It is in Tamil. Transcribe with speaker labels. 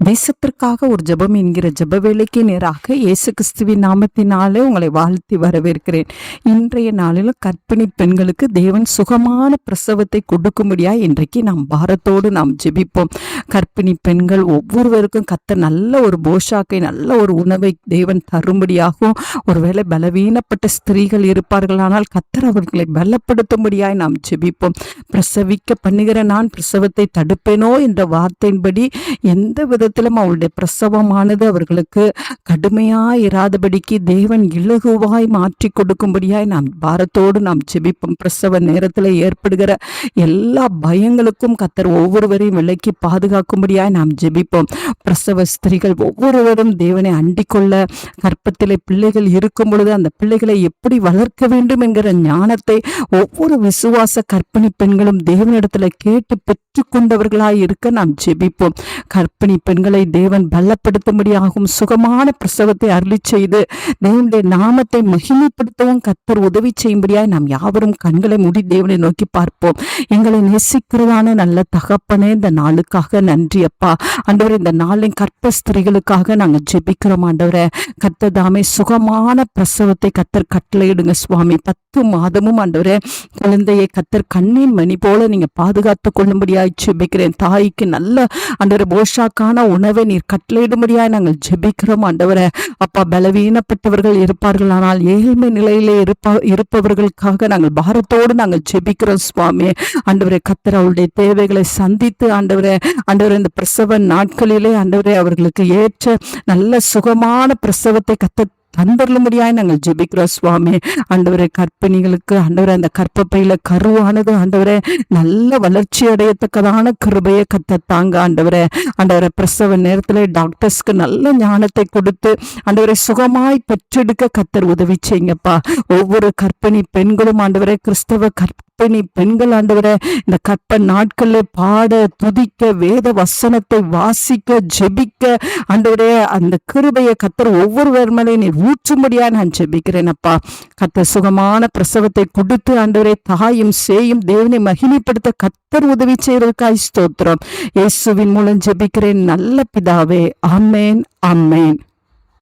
Speaker 1: தேசத்திற்காக ஒரு ஜெபம் என்கிற ஜப வேலைக்கு நேராக இயேசு கிறிஸ்துவின் நாமத்தினாலே உங்களை வாழ்த்தி வரவேற்கிறேன். இன்றைய நாளிலும் கற்பிணி பெண்களுக்கு தேவன் சுகமான பிரசவத்தை கொடுக்கும்படியா இன்றைக்கு நாம் பாரத்தோடு நாம் ஜெபிப்போம். கற்பிணி பெண்கள் ஒவ்வொருவருக்கும் கத்த நல்ல ஒரு போஷாக்கை நல்ல ஒரு உணவை தேவன் தரும்படியாகவும் ஒருவேளை பலவீனப்பட்ட ஸ்திரீகள் இருப்பார்களானால் கத்தர் அவர்களை பலப்படுத்தும்படியாய் நாம் ஜெபிப்போம். பிரசவிக்க பண்ணுகிற நான் பிரசவத்தை தடுப்பேனோ என்ற வார்த்தையின்படி எந்த வித விதத்திலும் அவளுடைய பிரசவமானது அவர்களுக்கு கடுமையாய் இராதபடிக்கு தேவன் இலகுவாய் மாற்றி கொடுக்கும்படியாய் நாம் பாரத்தோடு நாம் ஜெபிப்போம். பிரசவ நேரத்தில் ஏற்படுகிற எல்லா பயங்களுக்கும் கத்தர் ஒவ்வொருவரையும் விலக்கி பாதுகாக்கும்படியாய் நாம் ஜெபிப்போம். பிரசவ ஸ்திரீகள் ஒவ்வொருவரும் தேவனை அண்டிக்கொள்ள கற்பத்தில் கற்பத்திலே பிள்ளைகள் இருக்கும் பொழுது அந்த பிள்ளைகளை எப்படி வளர்க்க வேண்டும் என்கிற ஞானத்தை ஒவ்வொரு விசுவாச கற்பிணி பெண்களும் தேவனிடத்துல கேட்டு பெற்றுக்கொண்டவர்களாய் இருக்க நாம் ஜெபிப்போம். கற்பிணி பெண்களை தேவன் பலப்படுத்தும்படியாகவும் சுகமான பிரசவத்தை அருளி செய்து தேவனுடைய நாமத்தை மகிமைப்படுத்தவும் கத்தர் உதவி செய்யும்படியாய் நாம் யாவரும் கண்களை மூடி தேவனை நோக்கி பார்ப்போம். எங்களை நேசிக்கிறதான நல்ல தகப்பனே இந்த நாளுக்காக நன்றி அப்பா. ஆண்டவரே இந்த நாளின் கற்ப ஸ்திரீகளுக்காக நாங்கள் ஜெபிக்கிறோம் ஆண்டவரை. கத்ததாமே சுகமான பிரசவத்தை கத்தர் கட்டளையிடுங்க சுவாமி. பத்து மாதமும் ஆண்டவரே குழந்தையை கத்தர் கண்ணின் மணி போல நீங்க பாதுகாத்து கொள்ளும்படியாய் ஜெபிக்கிறேன். தாய்க்கு நல்ல ஆண்டவரே போஷாக்கான உணவை நீர் கட்டளையிடும்படியாய் நாங்கள் ஜெபிக்கிறோம் ஆண்டவரே. அப்பா பலவீனப்பட்டவர்கள் இருப்பார்கள் ஆனால் ஏழ்மை நிலையிலே இருப்ப இருப்பவர்களுக்காக நாங்கள் பாரத்தோடு நாங்கள் ஜெபிக்கிறோம் சுவாமி. ஆண்டவரை கத்தர் அவருடைய தேவைகளை சந்தித்து ஆண்டவரை ஆண்டவர் இந்த பிரசவ நாட்களிலே ஆண்டவரே அவர்களுக்கு ஏற்ற நல்ல சுகமான பிரசவத்தை கத்த தந்தருளும்படியாய் நாங்கள் ஜெபிக்கிறோம் சுவாமி. ஆண்டவரே கற்பிணிகளுக்கு ஆண்டவரே அந்த கற்பப்பையில கருவானது ஆண்டவரே நல்ல வளர்ச்சி அடையத்தக்கதான கிருபையை கத்தத்தாங்க தாங்க ஆண்டவரே. ஆண்டவரை பிரசவ நேரத்துல டாக்டர்ஸ்க்கு நல்ல ஞானத்தை கொடுத்து ஆண்டவரை சுகமாய் பெற்றெடுக்க கத்தர் உதவி செய்யுங்கப்பா. ஒவ்வொரு கற்பிணி பெண்களும் ஆண்டவரே கிறிஸ்தவ கற்பிணி பெண்கள் ஆண்டவரை இந்த கற்ப நாட்கள்ல பாட துதிக்க வேத வசனத்தை வாசிக்க ஜெபிக்க ஆண்டவரே அந்த கிருபையை கத்தர் ஒவ்வொருவர் மேலே நீர் ஊற்றும்படியா நான் ஜெபிக்கிறேன் அப்பா. கத்தர் சுகமான பிரசவத்தை கொடுத்து ஆண்டவரே தாயும் சேயும் தேவனை மகிமைப்படுத்த கத்தர் உதவி செய்வதற்காய் ஸ்தோத்திரம். இயேசுவின் மூலம் ஜெபிக்கிறேன் நல்ல பிதாவே. Amen amen